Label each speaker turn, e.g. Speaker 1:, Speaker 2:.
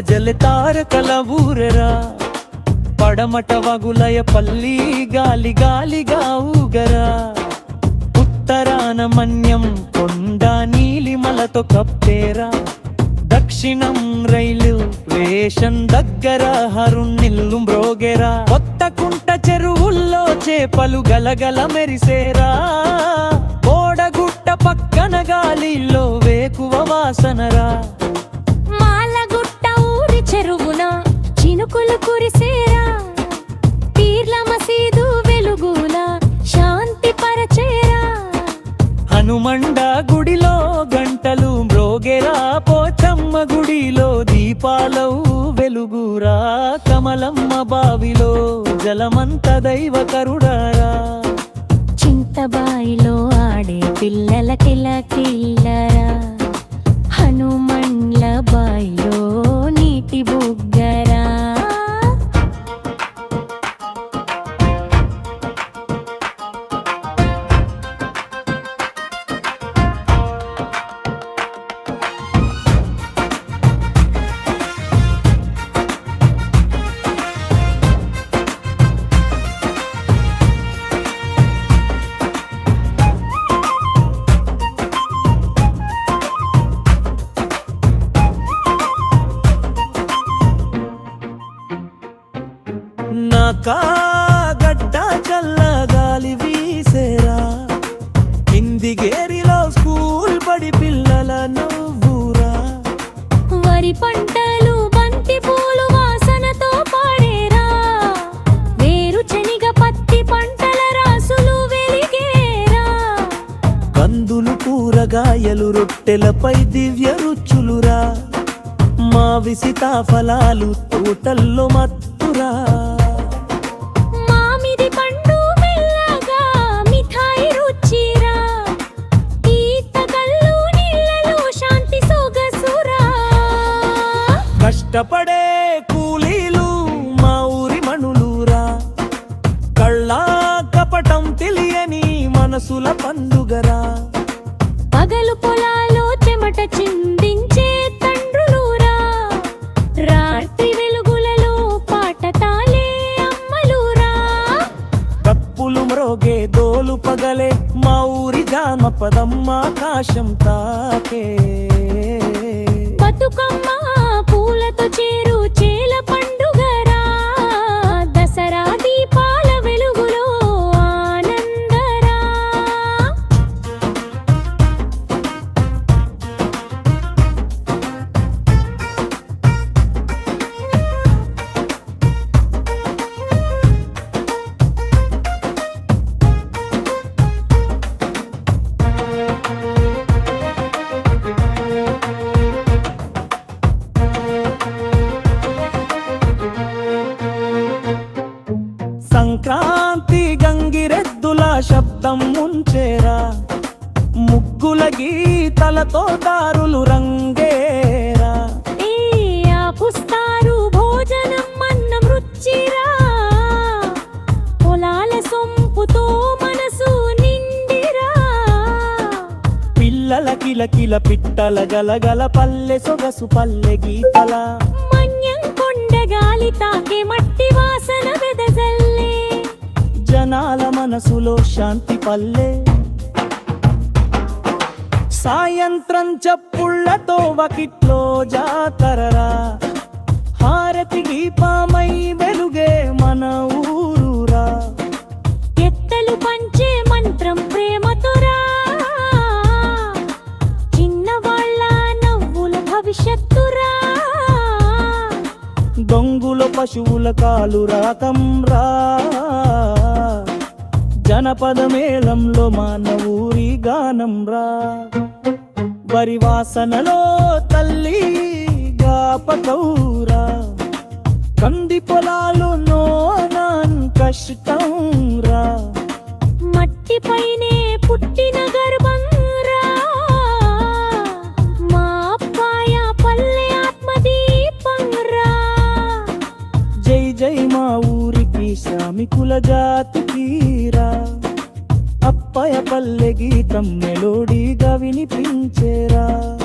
Speaker 1: జలతారకల ఊరెరా. పడమట వగులయ పల్లి గాలి గాలిగా ఊగరా. ఉత్తరాన మన్యం కొండ నీలిమలతో కప్పేరా. దక్షిణం రైలు వేషన్ దగ్గర హరుణిల్లు మ్రోగెరా. కొత్త కుంట చెరువుల్లో చేపలు గలగల మెరిసేరా. కోడగుట్ట పక్కన గాలిలో వేకువ వాసనరా.
Speaker 2: చినుకులు కురిసేరా? పీర్ల మసీదు వెలుగుల శాంతి పరచేరా?
Speaker 1: హనుమండ గుడిలో గంటలు మ్రోగెరా? పోచమ్మ గుడిలో దీపాలవు వెలుగురా? కమలమ్మ బావిలో జలమంత దైవ కరుడారా?
Speaker 2: చింతబాయిలో ఆడే పిల్లల కిలకిల్లరా? హనుమండ్ల బాయిలో
Speaker 1: గడ్డ చల్లగాలి వీసేరా. కింది గేరిలో స్కూల్ పడి పిల్లల నవ్వురా.
Speaker 2: వరి పంటలు బంతి పూలు వాసనతో పాడేరా. వేరు శనిగ పత్తి పంటల రాసులు వెలిగేరా.
Speaker 1: కందులు కూరగాయలు రొట్టెలపై దివ్య రుచులురా. మావి సీతాఫలాలు తోటల్లో మత్తురా. మనసుల పండుగరా.
Speaker 2: పగలు పొలాలో చెమట చిందించే తండ్రులురా. రాత్రి వెలుగులలో పాట తాలే అమ్మలురా.
Speaker 1: కప్పులు మ్రోగే దోలు పగలే మా ఊరి జానపదమ్మ ఆకాశం తాకే.
Speaker 2: బతుకమ్మ పూలతో చేరు
Speaker 1: గంగిరెద్దుల శబ్దం ముంచేరా. ముగ్గుల గీతలతో దారులు రంగేరా.
Speaker 2: ఆపుస్తారు భోజనం అన్నం రుచిరా. పొలాల సొంపుతో మనసు నిండిరా.
Speaker 1: పిల్లల కిలకిల పిట్టల గలగల పల్లె సొగసు పల్లె గీతల.
Speaker 2: మన్యం కొండ గాలి తాకే మట్టి వాసన వెదజల్లే.
Speaker 1: జనాల మనసులో శాంతి పల్లె. సాయంత్రం చప్పుళ్ళతో వకిట్లో జాతరరా. హారతి దీపమై వెలుగే మన ఊరురా.
Speaker 2: ఎత్తలు పంచే మంత్రం ప్రేమతోరా. చిన్నవాళ్ళ నవ్వుల భవిష్యత్తురా.
Speaker 1: దొంగుల పశువుల కాలు రాకంరా జనపద మేళంలో మన ఊరి గానంరా వరి వాసనలో తల్లి గాపకౌరా కంది పొలాలు నోనాన్ కష్టం రా.
Speaker 2: మట్టి పైనే పుట్టిన ఆత్మదీపంరా
Speaker 1: జై జై మా ఊరికి శ్రామికుల తీరా. అప్పయ పల్లె గీతం మెలోడీగా వినిపించేరా.